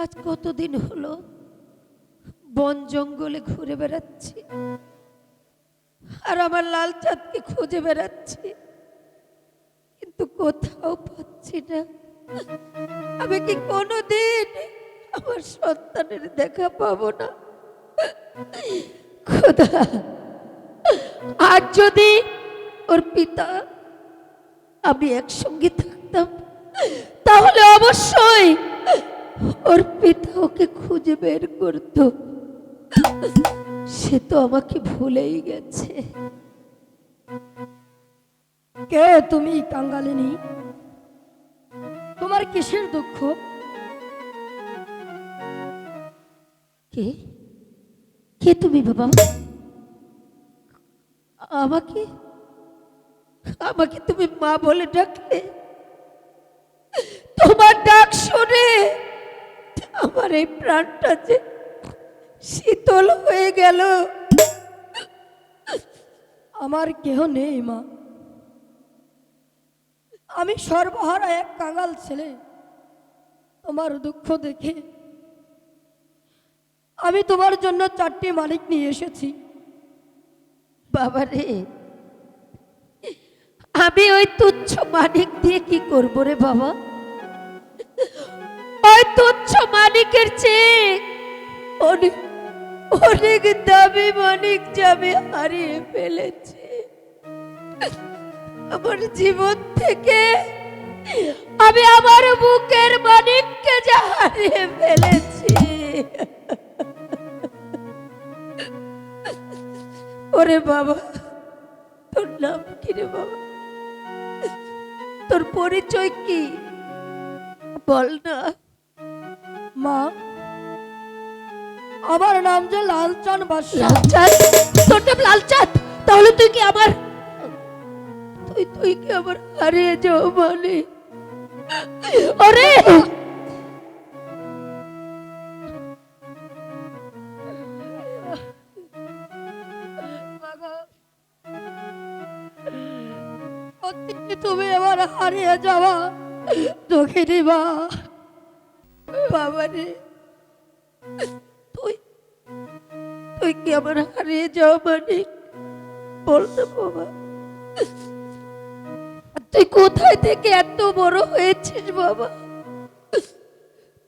আজ কতদিন হলো? বন জঙ্গলে ঘুরে বেড়াচ্ছি। আর আমার লাল চাঁদকে খুঁজে বেড়াচ্ছি। কিন্তু কোথাও পাচ্ছি না। আমি কি কোনোদিন আমার সন্তানের দেখা পাবো না? খোদা, আর যদি ওর পিতা আমি একসঙ্গে থাকতাম, তাহলে অবশ্যই ওর পিতা ওকে খুঁজে বের করত। সে তো আমাকে ভুলেই গেছে। কে তুমি কাঙ্গালিনী? তোমার কিসের দুঃখ? কে? কে তুমি বাবা? আমাকে? আমাকে তুমি মা বলে ডাকলে? তোমার ডাক শুনে আমার এই প্রাণটা যে শীতল হয়ে গেল। আমার কেহ নেই, মা। আমি সর্বহারা এক কাঙাল ছেলে। তোমার দুঃখ দেখে আমি তোমার জন্য চারটি মালিক নিয়ে এসেছি। বাবা রে আমি ওই তুচ্ছ মানিক দিয়ে কি করব রে বাবা? তুচ্ছ মানিকের চেয়ে অনেক দামি মানিক যাবে হারিয়ে ফেলেছে। আমার জীবন থেকে আমি আমার বুকের মানিককে যা হারিয়ে ফেলেছি। ওরে বাবা, তোর নাম কি রে বাবা? তোর পরিচয় কি? বল না। মা। আমার নাম যে লালচান বাদশাহ। লালচাঁদ? তোর নাম লালচাঁদ? তাহলে তুই কি আমার তুই তুই কি আমার হারিয়ে যাও মানে আরে! তুমি আমার হারিয়ে যাওয়া দুঃখিনী মা। বাবা তুই তুই কি আমার হারিয়ে যাও মানে? বল না বাবা। তুই কোথায় থেকে এত বড় হয়েছিস বাবা?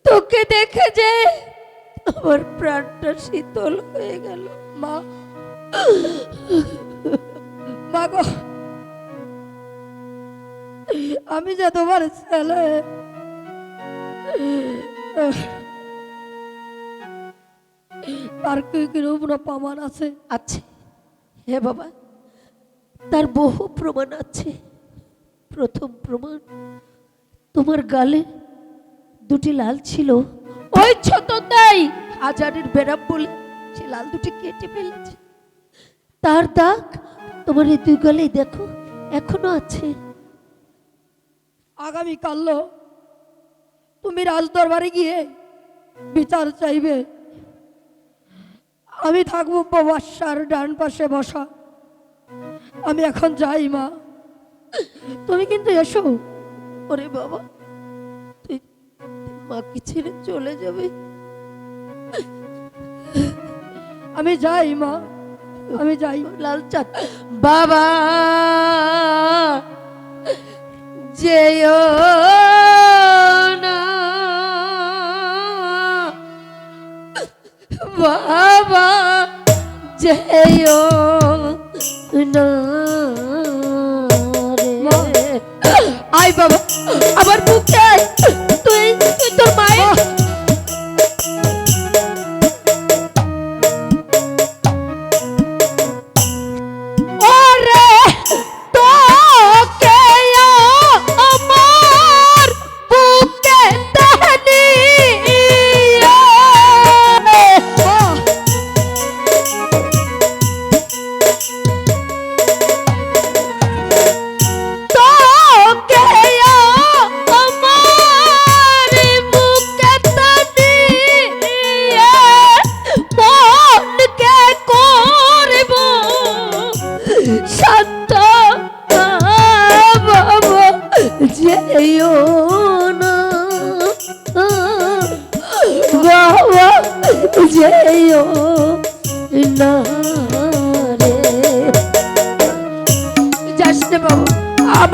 তোকে দেখে যে আমার প্রাণটা শীতল হয়ে গেল, মা। মা গো। আমি যে তোমার ছেলে। তার কি কীরকম প্রমাণ আছে? আছে। হে বাবা তার বহু প্রমাণ আছে। প্রথম প্রমাণ তোমার গালে দুটি লাল ছিল। ওই তাই! হাজারের বেরাম বলে সে লাল দুটি কেটে ফেলেছে। তার দাগ তোমার এই দুই গালেই দেখো এখনও আছে। আগামী তুমি রাজদরবারে গিয়ে বিচার চাইবে। আমি থাকব বাসার ডান পাশে বসা। আমি এখন যাই, মা। তুমি কিন্তু এসো। ওরে বাবা, তুই মাকে ছেড়ে চলে যাবে? আমি যাই, মা। আমি যাই। লাল চাঁদ, বাবা যেও যেও না। আয় বাবা আমার বুকে তুই তোর মায়ের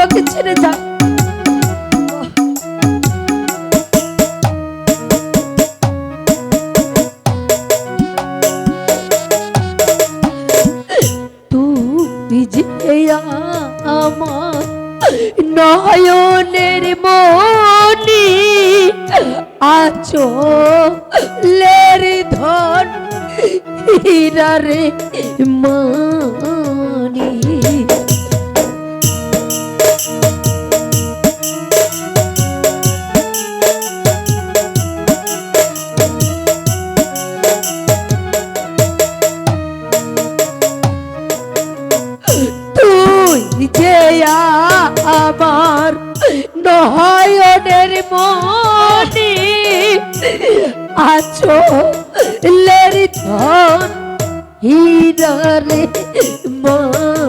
আমাকে ছেড়ে যা তুই যে আমার নয়নের মনি আছো লের ধন হীরা রে মানি নয়নের মনি আছো লেরি ধন হীরারে মনি।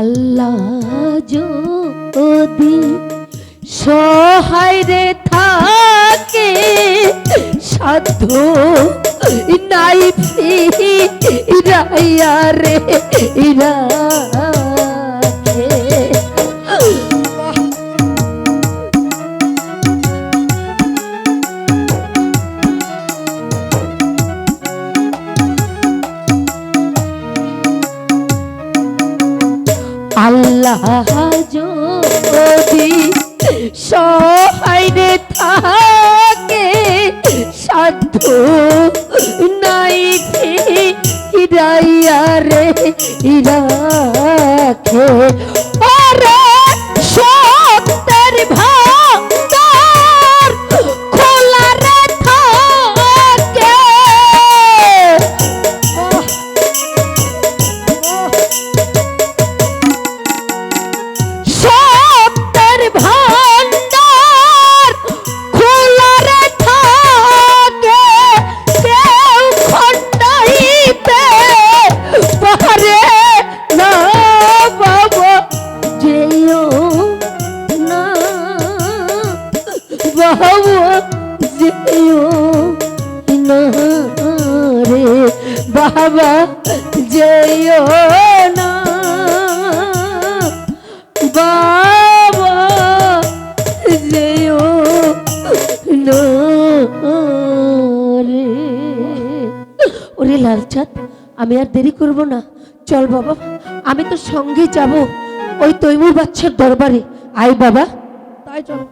আল্লাহ যদি সহায় রে থাকে সাধ্য নাই ফিরাইয়া রে রাখে বাবা যেও না। বাবা যেও না রে। ওরে লালচাঁদ, আমি আর দেরি করব না। চল বাবা, আমি তো সঙ্গে যাব ওই তৈমুর বাচ্চার দরবারে। আয় বাবা। তাই চলো।